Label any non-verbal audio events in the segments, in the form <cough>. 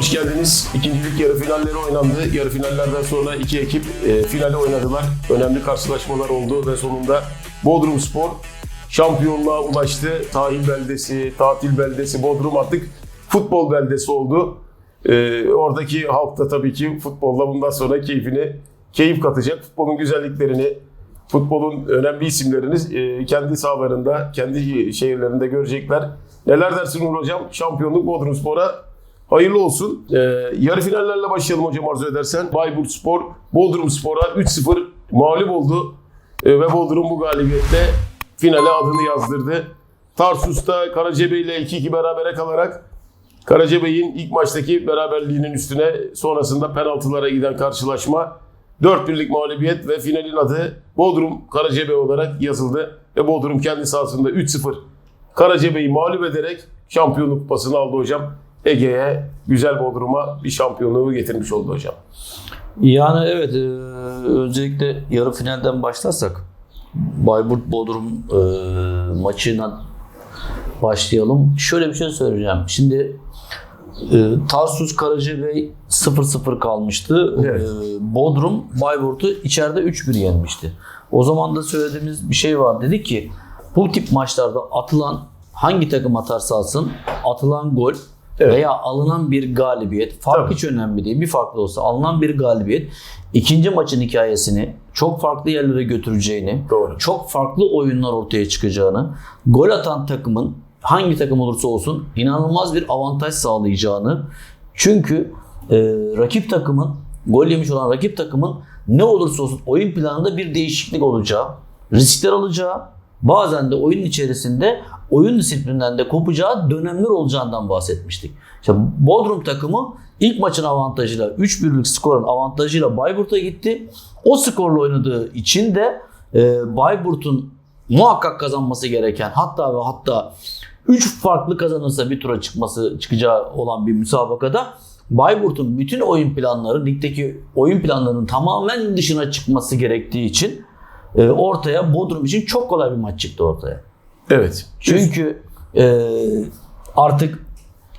hoş geldiniz. İkincilik yarı finalleri oynandı. Yarı finallerden sonra iki ekip e, finale oynadılar. Önemli karşılaşmalar oldu ve sonunda Bodrum Spor şampiyonluğa ulaştı. Sahil beldesi, tatil beldesi Bodrum artık futbol beldesi oldu. E, oradaki halk da tabii ki futbolla bundan sonra keyfini keyif katacak. Futbolun güzelliklerini, futbolun önemli isimlerini e, kendi sahalarında, kendi şehirlerinde görecekler. Neler dersin Uğur Hocam? Şampiyonluk Bodrum Spor'a hayırlı olsun. E, yarı finallerle başlayalım hocam arzu edersen. Bayburt Spor, Bodrum Spor'a 3-0 mağlup oldu. E, ve Bodrum bu galibiyetle finale adını yazdırdı. Tarsus'ta Karacabey ile 2-2 berabere kalarak Karacabey'in ilk maçtaki beraberliğinin üstüne sonrasında penaltılara giden karşılaşma 4 birlik mağlubiyet ve finalin adı Bodrum Karacabey olarak yazıldı. Ve Bodrum kendi sahasında 3-0 Karacabey'i mağlup ederek şampiyonluk kupasını aldı hocam. Ege'ye, güzel Bodrum'a bir şampiyonluğu getirmiş oldu hocam. Yani evet e, öncelikle yarı finalden başlarsak Bayburt Bodrum e, maçına başlayalım. Şöyle bir şey söyleyeceğim. Şimdi e, Tarsus Karacabey 0-0 kalmıştı. Evet. E, Bodrum Bayburt'u içeride 3-1 yenmişti. O zaman da söylediğimiz bir şey var. Dedi ki bu tip maçlarda atılan hangi takım atarsa alsın atılan gol Evet. veya alınan bir galibiyet fark Tabii. hiç önemli değil. Bir farklı olsa alınan bir galibiyet ikinci maçın hikayesini çok farklı yerlere götüreceğini, Doğru. çok farklı oyunlar ortaya çıkacağını, gol atan takımın hangi takım olursa olsun inanılmaz bir avantaj sağlayacağını çünkü e, rakip takımın gol yemiş olan rakip takımın ne olursa olsun oyun planında bir değişiklik olacağı, riskler alacağı, bazen de oyun içerisinde oyun disiplinden de kopacağı dönemler olacağından bahsetmiştik. İşte Bodrum takımı ilk maçın avantajıyla 3-1'lik skorun avantajıyla Bayburt'a gitti. O skorla oynadığı için de e, Bayburt'un muhakkak kazanması gereken hatta ve hatta 3 farklı kazanırsa bir tura çıkması çıkacağı olan bir müsabakada Bayburt'un bütün oyun planları ligdeki oyun planlarının tamamen dışına çıkması gerektiği için e, ortaya Bodrum için çok kolay bir maç çıktı ortaya. Evet. Çünkü e, artık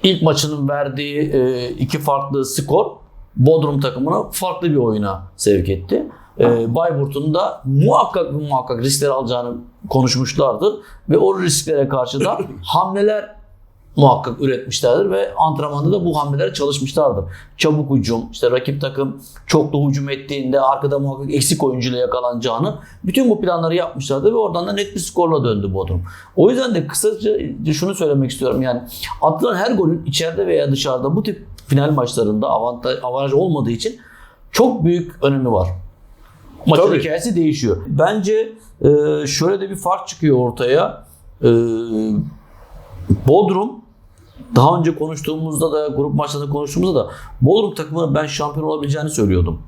ilk maçının verdiği e, iki farklı skor Bodrum takımını farklı bir oyuna sevk etti. E, Bayburt'un da muhakkak muhakkak riskler alacağını konuşmuşlardır ve o risklere karşı da <coughs> hamleler muhakkak üretmişlerdir ve antrenmanda da bu hamlelere çalışmışlardır. Çabuk hücum, işte rakip takım çoklu hücum ettiğinde arkada muhakkak eksik oyuncuyla yakalanacağını bütün bu planları yapmışlardı ve oradan da net bir skorla döndü Bodrum. O yüzden de kısaca şunu söylemek istiyorum yani atılan her golün içeride veya dışarıda bu tip final maçlarında avantaj, avantaj olmadığı için çok büyük önemi var. Maçın Tabii. hikayesi değişiyor. Bence e, şöyle de bir fark çıkıyor ortaya. E, Bodrum daha önce konuştuğumuzda da grup maçlarında konuştuğumuzda da Bodrum takımının ben şampiyon olabileceğini söylüyordum.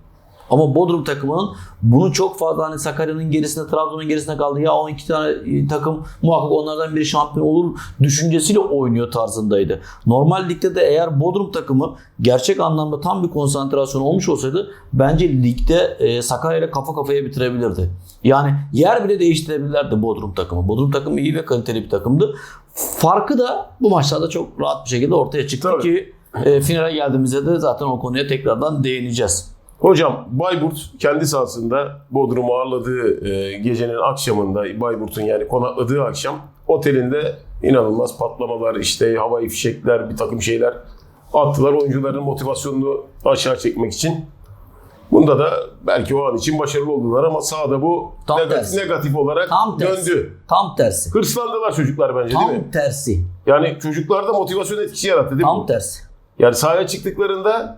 Ama Bodrum takımının bunu çok fazla hani Sakarya'nın gerisinde, Trabzon'un gerisinde kaldı. Ya o iki tane e, takım muhakkak onlardan biri şampiyon olur düşüncesiyle oynuyor tarzındaydı. Normal ligde de eğer Bodrum takımı gerçek anlamda tam bir konsantrasyon olmuş olsaydı bence ligde e, Sakarya ile kafa kafaya bitirebilirdi. Yani yer bile değiştirebilirlerdi Bodrum takımı. Bodrum takımı iyi ve kaliteli bir takımdı. Farkı da bu maçlarda çok rahat bir şekilde ortaya çıktı Tabii. ki e, finale geldiğimizde de zaten o konuya tekrardan değineceğiz. Hocam Bayburt kendi sahasında Bodrum'u ağırladığı e, gecenin akşamında Bayburt'un yani konakladığı akşam otelinde inanılmaz patlamalar işte havai fişekler bir takım şeyler attılar oyuncuların motivasyonunu aşağı çekmek için. Bunda da belki o an için başarılı oldular ama sahada bu Tam negatif, tersi. negatif olarak Tam tersi. döndü. Tam tersi. Hırslandılar çocuklar bence değil mi? Tam tersi. Yani çocuklarda motivasyon etkisi yarattı değil mi? Tam bu? tersi. Yani sahaya çıktıklarında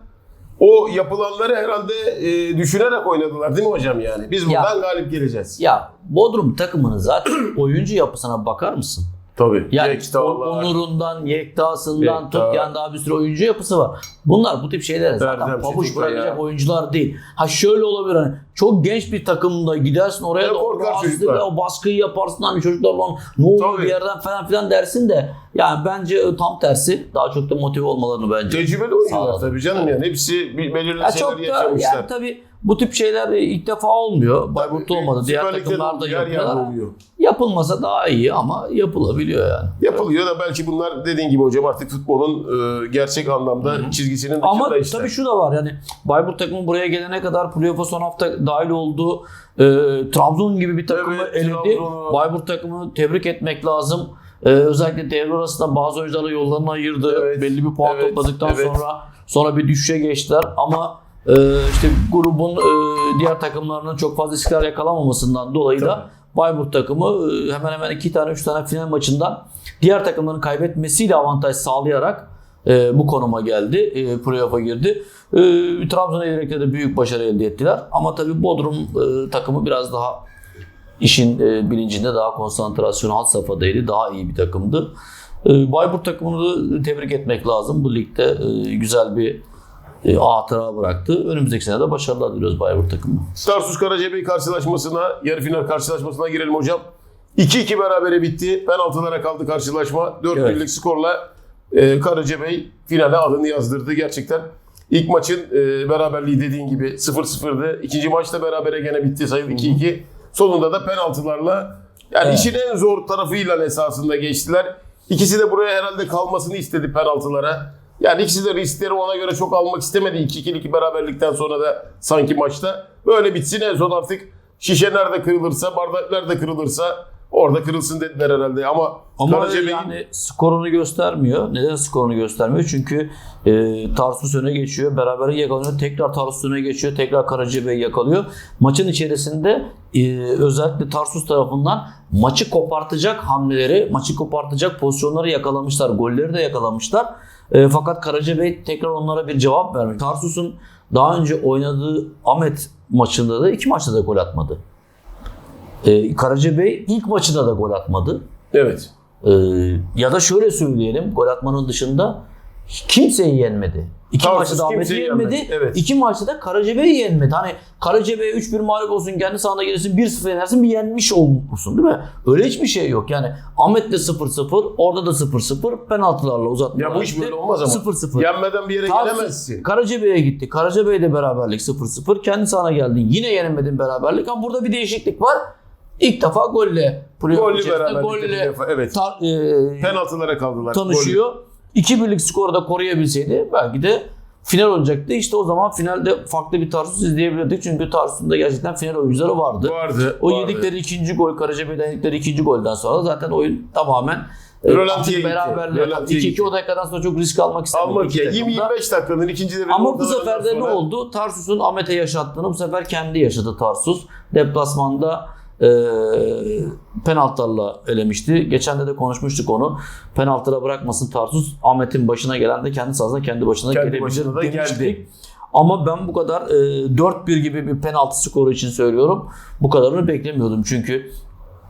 o yapılanları herhalde e, düşünerek oynadılar değil mi hocam yani? Biz Ya. buradan galip geleceğiz. Ya Bodrum takımının zaten <clears throat> oyuncu yapısına bakar mısın? Tabii. Yani Yektalar. Onur'undan, Yektasından Yekta. tut yani daha bir sürü oyuncu yapısı var. Bunlar bu tip şeylere zaten Erdem pabuç bırakacak Kaya. oyuncular değil. Ha şöyle olabilir hani çok genç bir takımda gidersin oraya Ya da eder, o baskıyı yaparsın hani çocuklar lan ne Tabii. bir yerden falan filan dersin de yani bence e, tam tersi daha çok da motive olmalarını bence. Tecrübeli oyuncular tabii canım yani. Hepsi belirli Ya şeyler yaşamışlar. yani tabii bu tip şeyler ilk defa olmuyor. Bayburt'ta olmadı. Diğer Süper Lig'de de takımlarda yer yer yapıyorlar. oluyor. Yapılmasa daha iyi ama yapılabiliyor yani. Yapılıyor da belki bunlar dediğin gibi hocam artık futbolun e, gerçek anlamda çizgisinin dışında Ama işler. tabii şu da var yani Bayburt takımı buraya gelene kadar playoff'a son hafta dahil oldu. Ee, Trabzon gibi bir takımı Evet, eledi. Trabzon'u- Bayburt takımını tebrik etmek lazım. Ee, özellikle devre arasında bazı oyuncuları yollarını ayırdı. Evet, Belli bir puan evet, topladıktan evet. sonra sonra bir düşüşe geçtiler ama e, işte grubun e, diğer takımlarının çok fazla istikrar yakalamamasından dolayı da Bayburt takımı e, hemen hemen iki tane üç tane final maçından diğer takımların kaybetmesiyle avantaj sağlayarak e, bu konuma geldi. E, playoff'a girdi. E, Trabzon'a elerek de büyük başarı elde ettiler. Ama tabii Bodrum e, takımı biraz daha işin e, bilincinde daha konsantrasyonu had safhadaydı. Daha iyi bir takımdı. E, Bayburt takımını da tebrik etmek lazım. Bu ligde e, güzel bir e, hatıra bıraktı. Önümüzdeki sene de başarılar diliyoruz Bayburt takımı. Tarsus Karacabey karşılaşmasına, yarı final karşılaşmasına girelim hocam. 2-2 berabere bitti. Penaltılara kaldı karşılaşma. 4 Evet. birlik skorla e, Karacabey finale adını yazdırdı gerçekten. İlk maçın e, beraberliği dediğin gibi 0-0'dı. İkinci maçta berabere gene bitti sayı 2-2. Sonunda da penaltılarla yani Evet. işin en zor tarafıyla esasında geçtiler. İkisi de buraya herhalde kalmasını istedi penaltılara. Yani ikisi de riskleri ona göre çok almak istemedi. 2-2'lik beraberlikten sonra da sanki maçta. Böyle bitsin en son artık şişe nerede kırılırsa, bardak nerede kırılırsa orada kırılsın dediler herhalde. Ama, Ama Karacabey'in- yani skorunu göstermiyor. Neden skorunu göstermiyor? Çünkü e, Tarsus öne geçiyor. Beraber yakalıyor. Tekrar Tarsus öne geçiyor. Tekrar Karacabey yakalıyor. Maçın içerisinde e, özellikle Tarsus tarafından maçı kopartacak hamleleri, maçı kopartacak pozisyonları yakalamışlar. Golleri de yakalamışlar. E, fakat Karacabey tekrar onlara bir cevap vermiş. Tarsus'un daha önce oynadığı Ahmet maçında da iki maçta da gol atmadı. E, Karacabey ilk maçında da gol atmadı. evet. Ee, ya da şöyle söyleyelim gol atmanın dışında kimseyi yenmedi. İki Tarsus maçta da Ahmet'i yenmedi. yenmedi, evet. İki maçta da Karacabey'i yenmedi. Hani Karacabey'e 3-1 mağlup olsun kendi sahanda gelirsin 1-0 yenersin bir yenmiş olursun değil mi? Öyle hiçbir şey yok. Yani Ahmet'le 0-0 orada da 0-0 penaltılarla uzatmalar. Ya bu iş böyle olmaz ama. 0-0. Yenmeden bir yere Tarsus- gelemezsin. Karacabey'e gitti. Karacabey'de beraberlik 0-0. Kendi sahana geldin. Yine yenemedin beraberlik. Ama burada bir değişiklik var. İlk defa golle. playoff golle bir defa, evet. ta- e, Penaltılara kaldılar. tanışıyor. 2 birlik skoru da koruyabilseydi belki de final olacaktı. İşte o zaman finalde farklı bir Tarsus izleyebilirdik. Çünkü Tarsus'un da gerçekten final oyuncuları vardı. Vardı. O vardı. yedikleri ikinci gol, Karacabey'den yedikleri ikinci golden sonra zaten oyun tamamen e, Rölantiye beraberle Rölantiye 2-2 gitti. o dakikadan sonra çok risk almak istemedi. Almak ya. takım da. 20-25 dakikanın ikinci devrenin Ama bu sefer de ne sonra- oldu? Tarsus'un Ahmet'e yaşattığını bu sefer kendi yaşadı Tarsus. Deplasmanda e, penaltılarla elemişti. Geçen de de konuşmuştuk onu. Penaltılara bırakmasın Tarsus. Ahmet'in başına gelen de kendi sahasında kendi başına Kendi gelebilir başına da demiştik. geldi. Ama ben bu kadar e, 4-1 gibi bir penaltı skoru için söylüyorum. Bu kadarını beklemiyordum çünkü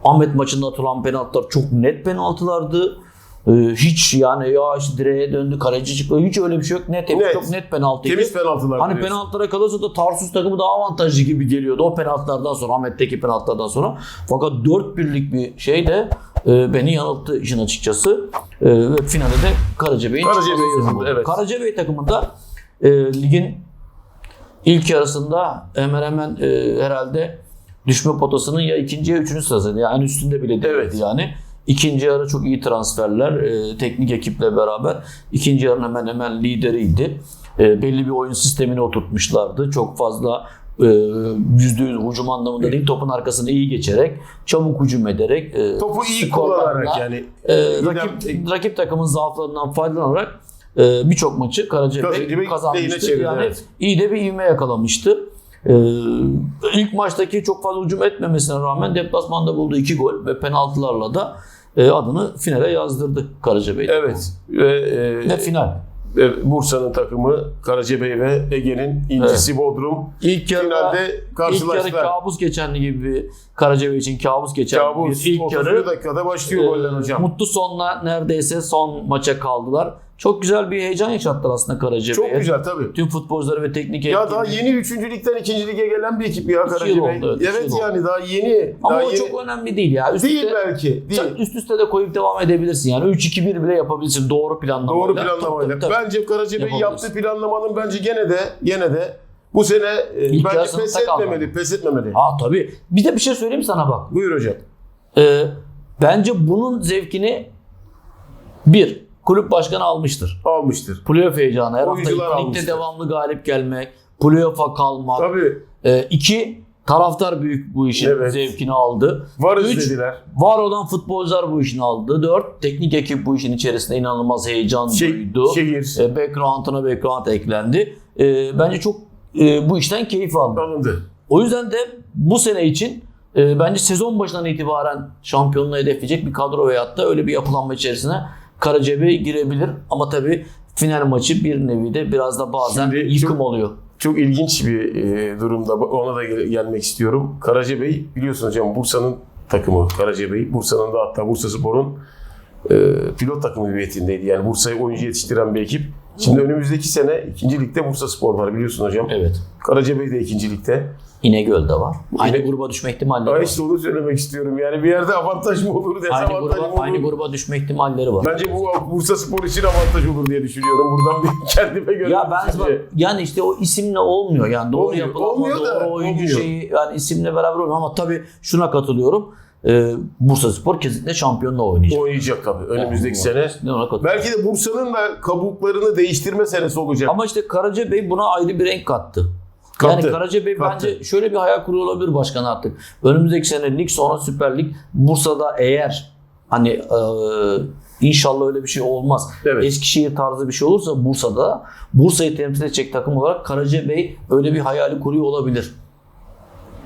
Ahmet maçında atılan penaltılar çok net penaltılardı. E, hiç yani ya işte direğe döndü kaleci çıktı. Hiç öyle bir şey yok. Net, Net. çok net penaltıydı. Temiz penaltılar. Hani diyorsun. penaltılara kalırsa da Tarsus takımı daha avantajlı gibi geliyordu o penaltılardan sonra Ahmet'teki penaltılardan sonra. Fakat 4 birlik bir şey de e, beni yanılttı işin açıkçası. E, ve finalde de Karacabey'in Karacabey yazıldı, evet. Karacabey takımında e, ligin ilk yarısında hemen hemen e, herhalde düşme potasının ya ikinci ya üçüncü sırasıydı. Yani üstünde bile değildi Evet. yani. İkinci yarı çok iyi transferler, e, teknik ekiple beraber. İkinci yarının hemen hemen lideriydi. E, belli bir oyun sistemini oturtmuşlardı. Çok fazla e, yüzde yüz hücum anlamında değil, topun arkasını iyi geçerek, çabuk hücum ederek, e, Topu iyi kullanarak yani. e, rakip, rakip takımın zaaflarından faydalanarak e, birçok maçı Karacabey kazanmıştı. çevirdi, Yani evet. iyi de bir ivme yakalamıştı. E, ilk maçtaki çok fazla hücum etmemesine rağmen deplasmanda bulduğu iki gol ve penaltılarla da e, adını finale yazdırdı Karacabey. Evet. Ve, e, Ve final. e, Bursa'nın takımı Karacabey ve Ege'nin incisi Bodrum. İlk yarıda Finalde ilk yarı karşılaştılar. kabus geçen gibi bir Karacabey için kabus geçen Kabus. bir ilk 30. yarı. dakikada başlıyor goller hocam. Mutlu sonla neredeyse son maça kaldılar. Çok güzel bir heyecan yaşattılar aslında Karacabey'e. Çok güzel tabii. Tüm futbolcuları ve teknik Ya ekibi. daha yeni 3. ligden 2. lige gelen bir ekip ya Karacabey. oldu, evet, Evet yani daha yeni. Ama daha o yeni. çok önemli değil ya. Üst Değil üste, belki. Değil. üst üste de koyup devam edebilirsin yani. 3-2-1 bile yapabilirsin doğru planlamayla. Doğru planlamayla. Tabii, tabii, tabii. Bence Karacabey yaptığı planlamanın bence gene de gene de bu sene e, İlk bence pes etmemeli. Pes etmemeli. Ha tabii. Bir de bir şey söyleyeyim sana bak. Buyur hocam. Ee, bence bunun zevkini bir kulüp başkanı almıştır. Almıştır. Playoff heyecanı. Her hafta Oyuncular ligde almıştır. devamlı galip gelmek, playoff'a kalmak. Tabii. Ee, iki, taraftar büyük bu işin Evet. zevkini aldı. Varız Üç, dediler. Var olan futbolcular bu işini aldı. Dört, teknik ekip bu işin içerisinde inanılmaz heyecan Şey- duydu. şehir. E, background'ına background eklendi. E, bence çok e, bu işten keyif aldı. Alındı. O yüzden de bu sene için e, bence sezon başından itibaren şampiyonluğu hedefleyecek bir kadro veyahut da öyle bir yapılanma içerisine Karacabey girebilir. Ama tabii final maçı bir nevi de biraz da bazen Şimdi yıkım çok- oluyor. Çok ilginç bir e, durumda. Ona da gel- gelmek istiyorum. Karacabey biliyorsunuz hocam Bursa'nın takımı Karacabey. Bursa'nın da hatta Bursa Spor'un e, pilot takımı hüviyetindeydi. Yani Bursa'ya oyuncu yetiştiren bir ekip. Şimdi önümüzdeki sene ikinci ligde Bursa Spor var biliyorsun hocam. Evet. Karacabey de ikinci ligde. İnegöl'de var. Aynı İne- gruba düşme ihtimalleri var. işte onu söylemek istiyorum. Yani bir yerde avantaj mı olur, Aynı dezavantaj gruba, mı olur? aynı gruba düşme ihtimalleri var. Bence bu Bursa Spor için avantaj olur diye düşünüyorum. Buradan bir <laughs> kendime göre. Ya ben düşünce. yani işte o isimle olmuyor. Yani doğru Olmuyor, yapılanma, olmuyor da, doğru oyuncu olmuyor. şeyi yani isimle beraber olmuyor ama tabii şuna katılıyorum. Ee, Bursa Spor kesinlikle şampiyonla oynayacak. Oynayacak tabii önümüzdeki Yani sene. ona. Belki de Bursa'nın da kabuklarını değiştirme senesi olacak. Ama işte Karacabey buna ayrı bir renk kattı. Kattı, Yani Karacabey kattı. bence şöyle bir hayal kuruyor olabilir başkan artık. Önümüzdeki sene lig sonra Süper Lig Bursa'da eğer hani e, inşallah öyle bir şey olmaz. Evet. Eskişehir tarzı bir şey olursa Bursa'da Bursa'yı temsil edecek takım olarak Karacabey öyle bir hayali kuruyor olabilir.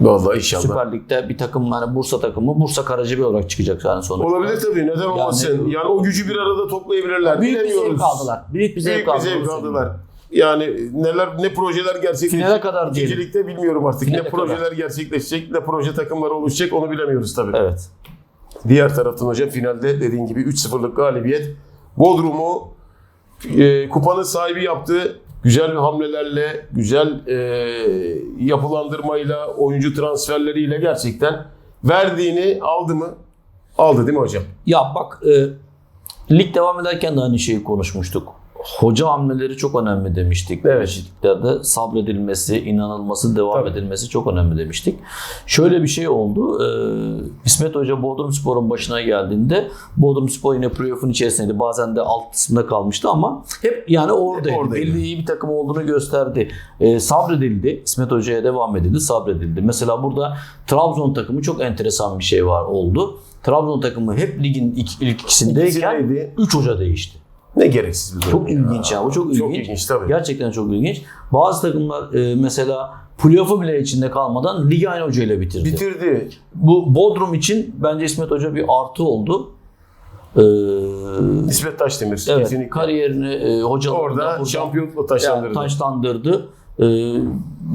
Vallahi inşallah. Süper Lig'de bir takım yani Bursa takımı Bursa Karacabey olarak çıkacak yani sonuçta. Olabilir tabii. Neden olmasın? Yani, o gücü bir arada toplayabilirler. Büyük bir zevk aldılar. Büyük bir zevk Büyük bir aldılar. zevk aldılar. Yani neler ne projeler gerçekleşecek. Finale kadar diyelim. Bilmiyorum artık. Finale ne kadar. projeler gerçekleşecek, ne proje takımları oluşacak onu bilemiyoruz tabii. Evet. Diğer taraftan hocam finalde dediğin gibi 3-0'lık galibiyet. Bodrum'u e, kupanın sahibi yaptı. Güzel hamlelerle, güzel e, yapılandırmayla, oyuncu transferleriyle gerçekten verdiğini aldı mı? Aldı değil mi hocam? Ya bak e, lig devam ederken de aynı şeyi konuşmuştuk. Hoca hamleleri çok önemli demiştik. Evet. Sabredilmesi, inanılması, devam Tabii. edilmesi çok önemli demiştik. Şöyle bir şey oldu. E, İsmet Hoca Bodrum Spor'un başına geldiğinde Bodrum Spor yine playoff'un içerisindeydi. Bazen de alt kısmında kalmıştı ama hep yani oradaydı. Hep oradaydı. Belli iyi bir takım olduğunu gösterdi. E, sabredildi. İsmet Hoca'ya devam edildi. Sabredildi. Mesela burada Trabzon takımı çok enteresan bir şey var oldu. Trabzon takımı hep ligin ilk, ilk ikisindeyken İkisindeydi. 3 hoca değişti. Ne gereksiz bir durum. Çok ilginç ya. Bu çok ilginç. Çok ilginç tabii. Gerçekten çok ilginç. Bazı takımlar e, mesela playoff'u bile içinde kalmadan ligi aynı hocayla bitirdi. Bitirdi. Bu Bodrum için bence İsmet Hoca bir artı oldu. Ee, İsmet Taşdemir evet, kesinlikle. kariyerini e, hocalığında Orada buradan- şampiyonlukla yani taşlandırdı. taşlandırdı. Ee,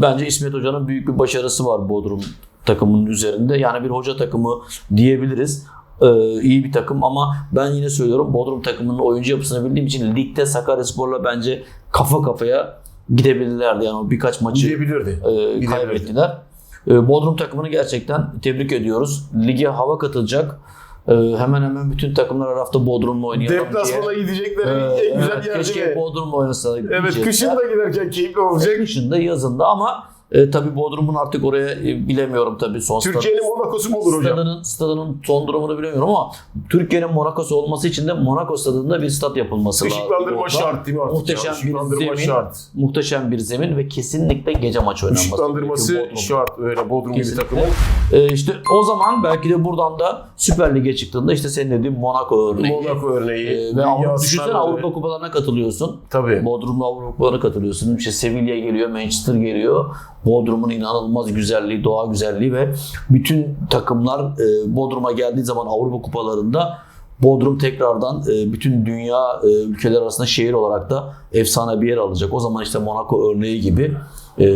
bence İsmet Hoca'nın büyük bir başarısı var Bodrum takımının üzerinde. Yani bir hoca takımı diyebiliriz. Ee, iyi bir takım ama ben yine söylüyorum Bodrum takımının oyuncu yapısını bildiğim için ligde Sakaryaspor'la bence kafa kafaya gidebilirlerdi. Yani o birkaç maçı Gidebilirdi. e, Gidebilirdi. kaybettiler. E, Bodrum takımını gerçekten tebrik ediyoruz. Lige hava katılacak. E, hemen hemen bütün takımlar her hafta Bodrum'la oynayalım diye. Deplasmana gidecekleri Ee, en güzel evet, yer keşke? Bodrum'la oynasa. Evet kışın da giderken keyifli olacak. Kışında yazında ama e, tabii Bodrum'un artık oraya e, bilemiyorum tabii son Türkiye'nin Monaco'su mu olur hocam? stadının, stadının son durumunu bilemiyorum ama Türkiye'nin Monaco'su olması için de Monaco stadında bir stat yapılması lazım. Işıklandırma şart değil mi artık? Muhteşem ya? bir zemin. şart. Muhteşem bir zemin ve kesinlikle gece maçı oynanması. Işıklandırması Bodrum'da. şart. Öyle Bodrum gibi takımın. Ee, işte o zaman belki de buradan da Süper Lig'e çıktığında işte senin dediğin Monaco örneği. Monaco örneği. Ee, ve Avrupa, düşünsene. Avrupa kupalarına katılıyorsun. Tabii. Bodrum'la Avrupa kupalarına katılıyorsun. İşte Sevilla geliyor, Manchester geliyor. Bodrum'un inanılmaz güzelliği, doğa güzelliği ve bütün takımlar e, Bodrum'a geldiği zaman Avrupa kupalarında Bodrum tekrardan e, bütün dünya e, ülkeler arasında şehir olarak da efsane bir yer alacak. O zaman işte Monaco örneği gibi e,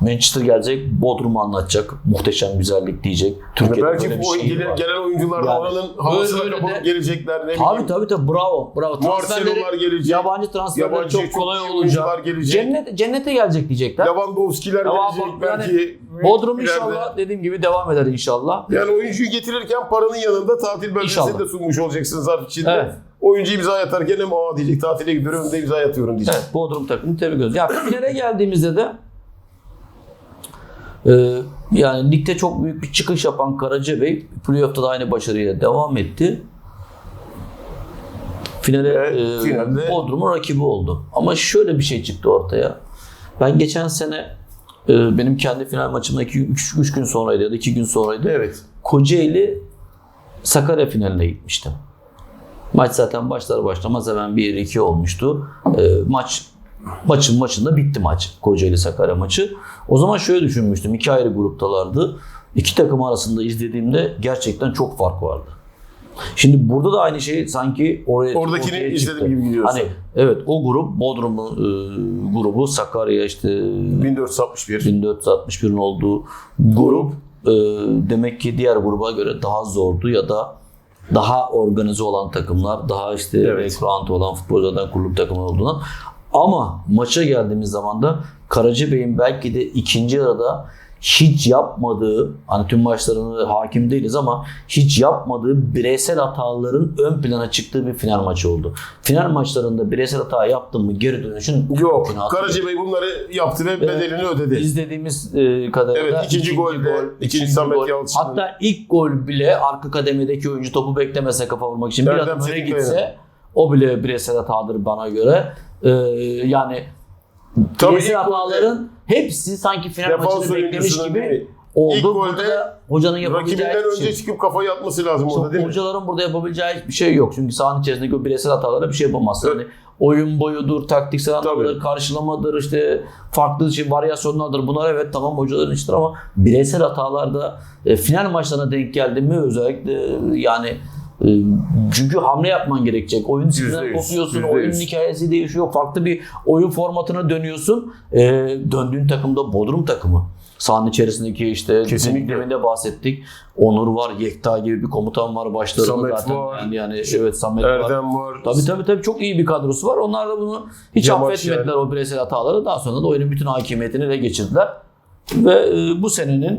Manchester gelecek, Bodrum'u anlatacak. Muhteşem güzellik diyecek. Türkiye'de Belki böyle bir bu şey gelen, gelen oyuncular Yani oranın havasına kapılıp de- gelecekler. Ne Tabii tabii tabii bravo. Bravo. Marcelo'lar gelecek. Yabancı transferler Yabancı çok çok kolay olacak. gelecek. Cennet, cennete gelecek diyecekler. Lewandowski'ler gelecek yani belki. Bodrum inşallah dediğim gibi devam eder inşallah. Yani oyuncuyu getirirken paranın yanında tatil belgesini de sunmuş olacaksın zarf içinde. Evet. Oyuncu imza atarken hem aa diyecek tatile gidiyorum hem de imza atıyorum diyecek. Evet Bodrum takımı tebrik ediyoruz. Ya finale geldiğimizde de Ee, yani ligde çok büyük bir çıkış yapan Karacabey playoff'ta da aynı başarıyla devam etti. Finale Evet, e, finalde- Bodrum'un rakibi oldu. Ama şöyle bir şey çıktı ortaya. Ben geçen sene e, benim kendi final maçımda 3 gün sonraydı ya da 2 gün sonraydı. Evet. Kocaeli Sakarya finaline gitmiştim. Maç zaten başlar başlamaz hemen 1-2 olmuştu. Ee, maç maçın maçında bitti maç. Kocaeli Sakarya maçı. O zaman şöyle düşünmüştüm. iki ayrı gruptalardı. İki takım arasında izlediğimde gerçekten çok fark vardı. Şimdi burada da aynı şey sanki oraya Oradakini ortaya izledim çıktı. gibi gidiyorsun. Hani evet o grup Bodrum'un e, grubu Sakarya işte 1461. 1461'in olduğu grup e, demek ki diğer gruba göre daha zordu ya da daha organize olan takımlar, daha işte Evet. background olan futbolculardan kurulup takımlar olduğundan. Ama maça geldiğimiz zaman da Karacabey'in belki de ikinci yarıda hiç yapmadığı, hani tüm maçlarını hakim değiliz ama hiç yapmadığı bireysel hataların ön plana çıktığı bir final maçı oldu. Final maçlarında bireysel hata yaptın mı geri dönüşün Yok. Karacabey bunları yaptı ve bedelini ödedi. İzlediğimiz e, kadarıyla Evet, ikinci golde, ikinci Samet Yalçın'ın- Hatta ilk gol bile arka kademedeki oyuncu topu beklemese kafa vurmak için bir Erdem adım öne gitse o bile bireysel hatadır bana göre. E, yani Tabii hataların hepsi sanki final Defans maçını beklemiş gibi değil mi? oldu. İlk golde hocanın yapabileceği Rakibinden hiçbir önce şey. çıkıp kafayı atması lazım orada Çok değil mi? hocaların burada yapabileceği hiçbir şey yok. Çünkü sahanın içerisindeki o bireysel hatalara bir şey yapamazsın. Hani oyun boyudur, taktiksel anlamdır, karşılamadır, işte farklı şey, varyasyonlardır. Bunlar evet tamam hocaların işidir ama bireysel hatalarda e, final maçlarına denk geldi mi özellikle e, yani çünkü hamle yapman gerekecek. Oyun disiplinden kopuyorsun, yüz. hikayesi değişiyor. Farklı bir oyun formatına dönüyorsun. E, döndüğün takımda Bodrum takımı. Sahanın içerisindeki işte Kesinlikle. demin de bahsettik. Onur var, Yekta gibi bir komutan var başlarında Samet zaten. var. Yani, yani evet Samet var. Erdem var. Tabii tabii tabii çok iyi bir kadrosu var. Onlar da bunu hiç Yamaç affetmediler o bireysel hataları. Daha sonra da oyunun bütün hakimiyetini ele geçirdiler. Ve e, bu senenin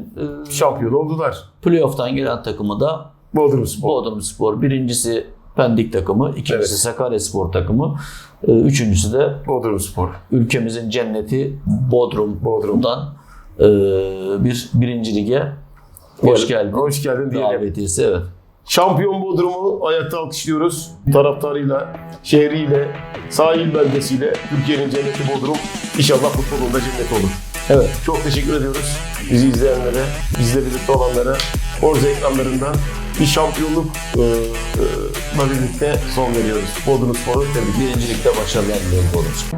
e, Şampiyon oldular. playoff'tan gelen takımı da Bodrum Spor. Bodrum Spor. Birincisi Pendik takımı, ikincisi Evet. Sakarya Spor takımı, e, üçüncüsü de Bodrum Spor. ülkemizin cenneti Bodrum. Bodrum. Buradan e, bir birinci lige hoş geldin. Hoş geldin diyelim. Davetiyesi evet. Şampiyon Bodrum'u ayakta alkışlıyoruz. Taraftarıyla, şehriyle, sahil beldesiyle Türkiye'nin cenneti Bodrum. İnşallah futbolunda cennet olur. Evet. Çok teşekkür ediyoruz bizi izleyenlere, bizle birlikte olanlara. Orza ekranlarından bir şampiyonluk e, e, birlikte son veriyoruz. Bodrum Spor'u tebrik. Birincilikte başarılar diliyoruz Bodrum Spor.